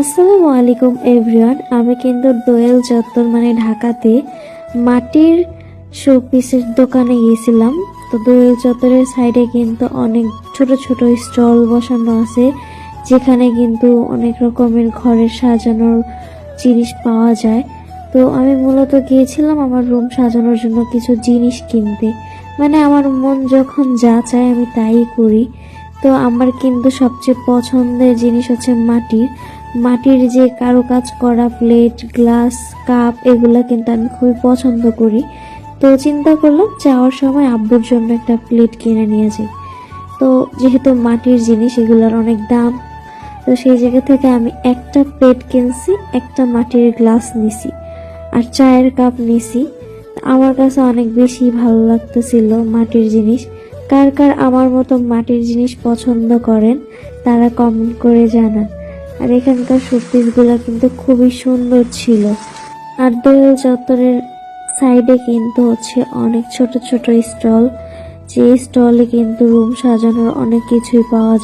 আসসালামু আলাইকুম এভরিওয়ান আমি কিন্তু দোয়েল চত্বর মানে ঢাকাতে মাটির শোপিসের দোকানে গিয়েছিলাম। তো দোয়েল চত্বরের সাইডে কিন্তু অনেক ছোট ছোট স্টল বসানো আছে, যেখানে কিন্তু অনেক রকমের ঘরের সাজানোর জিনিস পাওয়া যায়। তো আমি মূলত গিয়েছিলাম আমার রুম সাজানোর জন্য কিছু জিনিস কিনতে। মানে আমার মন যখন যা চায় আমি তাই করি। তো আমার কিন্তু সবচেয়ে পছন্দের জিনিস হচ্ছে মাটির। মাটির যে কারুকাজ করা প্লেট, গ্লাস, কাপ, এগুলো কিন্তু আমি খুবই পছন্দ করি। তো চিন্তা করলাম যাওয়ার সময় আব্বুর জন্য একটা প্লেট কিনে নিয়ে যাই। তো যেহেতু মাটির জিনিস, এগুলোর অনেক দাম, তো সেই জায়গা থেকে আমি একটা প্লেট কিনছি, একটা মাটির গ্লাস নিছি আর চায়ের কাপ নিছি। আমার কাছে অনেক বেশি ভালো লাগতেছিল মাটির জিনিস। কার কার আমার মতো মাটির জিনিস পছন্দ করেন, তারা কমেন্ট করে জানান। আর এখানকার শোপিসগুলো কিন্তু খুবই সুন্দর ছিল। আর দোয়েল চত্বরের সাইডে কিন্তু হচ্ছে অনেক ছোট ছোট স্টল। যে স্টলে কিন্তু রুম সাজানোর অনেক কিছুই পাওয়া যায়।